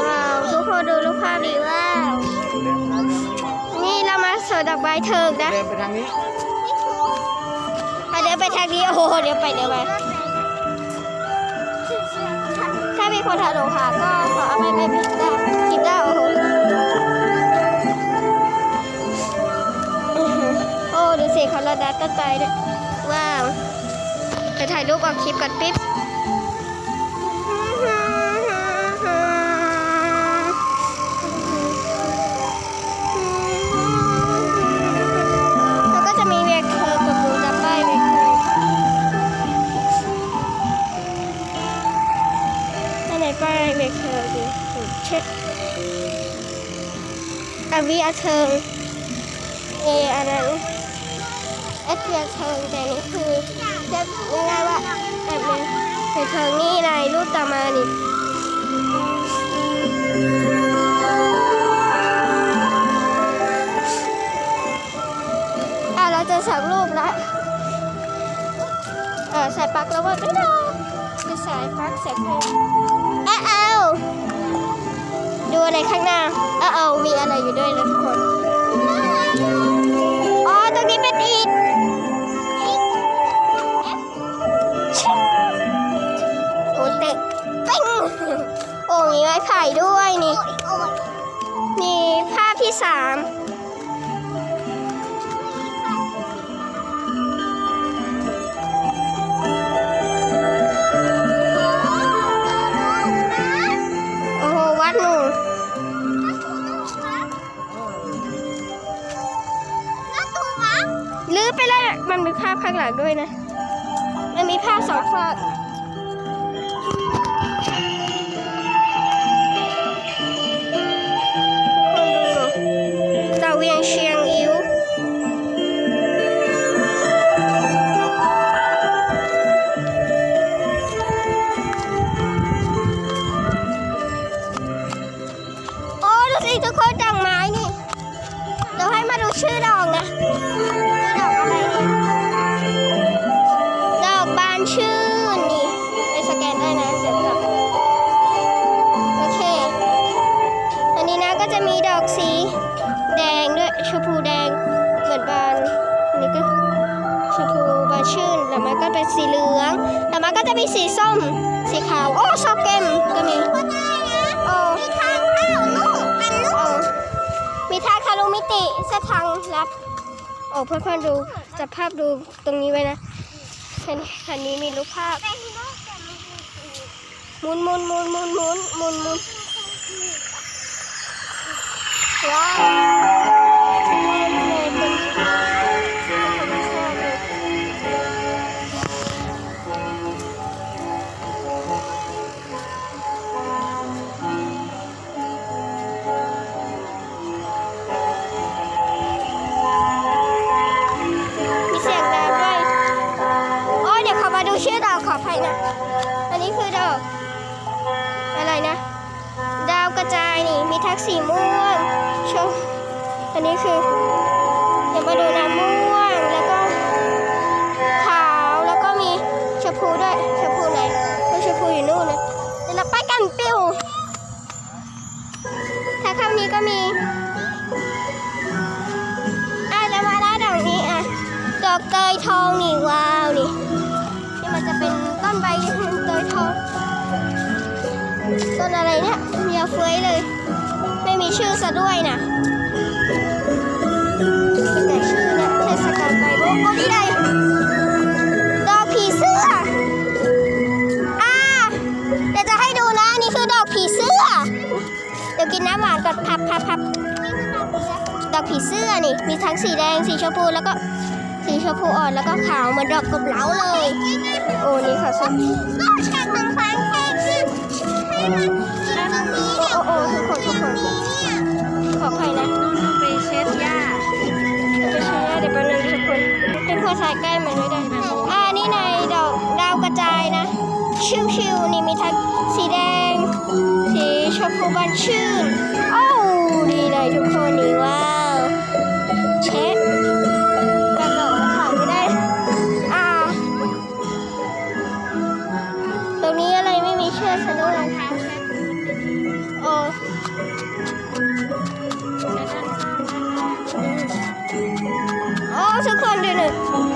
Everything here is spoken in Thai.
ว้าว ทุกคนดูรูปภาพดีว้าว นี่เรามาสวนดอกไม้เถิกนะเดินไปทางนี้อะเดี๋ยวไปทางนี้ โอ้โหเดี๋ยวไปเดี๋ยวไป ถ้ามีคนถามหนูค่ะก็ขอเอาไปไปผิดได้ผิดได้โอ้โหอื้อหือโอ้ดูสิเขาระดับต้นไม้ด้วยว้าวจะถ่ายรูปออกคลิปก่อนปิ๊บ เช็คอาวีอาเทิงเออันนั้นเอสเทียเทิงแต่นี่คือจะง่ายๆว่าแบบนี้เเทิงนี่ในรูปต่อมานี่อะเราจะสองรูปแล้วเออใส่ปักแล้วว่าไม่ได้จะใส่ปักใส่เพลงเอ้าเอาดู อะไรข้างหน้าเอ้าเออมีอะไรอยู่ด้วยนะทุกคน อ๋อ ตรงนี้เป็นอิฐโอ้เตะปิ้งโอ้มีไม้ไผ่ด้วยนี่ นี่ภาพที่สาม ข้างหลังด้วยนะ มันมีภาพสองฝาก ชื่นนี่ไปสแกนได้นะเดี๋ยวจับโอเค อันนี้นะก็จะมีดอกสี แดงด้วยชมพูแดงเหมือนบานอันนี้ก็ชมพูบานชื่นแล้วมันก็เป็นสีเหลืองแล้วมันก็จะมีสีส้มสีขาวโอ้ชอบเกมก็มีโอ้มีทางเข้าลูกกันลูกมีทางทะลุมิติเส้นทางลับโอ้เพื่อนๆดูจับภาพดูตรงนี้ไว้นะ คันคันนี้มีรูปภาพหมุนหมุนหมุนหมุนหมุนหมุนหมุนว้าว นี่มีทักสีม่วงชมอันนี้คือเดี๋ยวมาดูน้ำม่วง ต้นอะไรเนี่ยเมียเฟ้ยเลย ไม่มีชื่อซะด้วยนะเป็นแต่ชื่อเนี่ยเทศกาลไบโบโอ้นี่ไงดอกผีเสื้ออ่าเดี๋ยวจะให้ดูนะนี่คือดอกผีเสื้อ เดี๋ยวกินน้ำหวานก่อนพับพับพับดอกผีเสื้อนี่มีทั้งสีแดงสีชมพูแล้วก็สีชมพูอ่อนแล้วก็ขาวเหมือนดอกกบเหลาเลย โอ้นี่ค่ะชม โอ้โอ้โอ้ทุกคนทุกคนขออภัยนะไปเช็ดหญ้าไปใช้ได้เดี๋ยวแป๊บนึงทุกคนเป็นคนสายใกล้มันด้วยได้อ่านี่ในดอกดาวกระจายนะ ชิวๆนี่มีทั้งสีแดง สีชมพูบานชื่นโอ้ดีเลยทุกคนนี่ว้าวเช็ด โอ้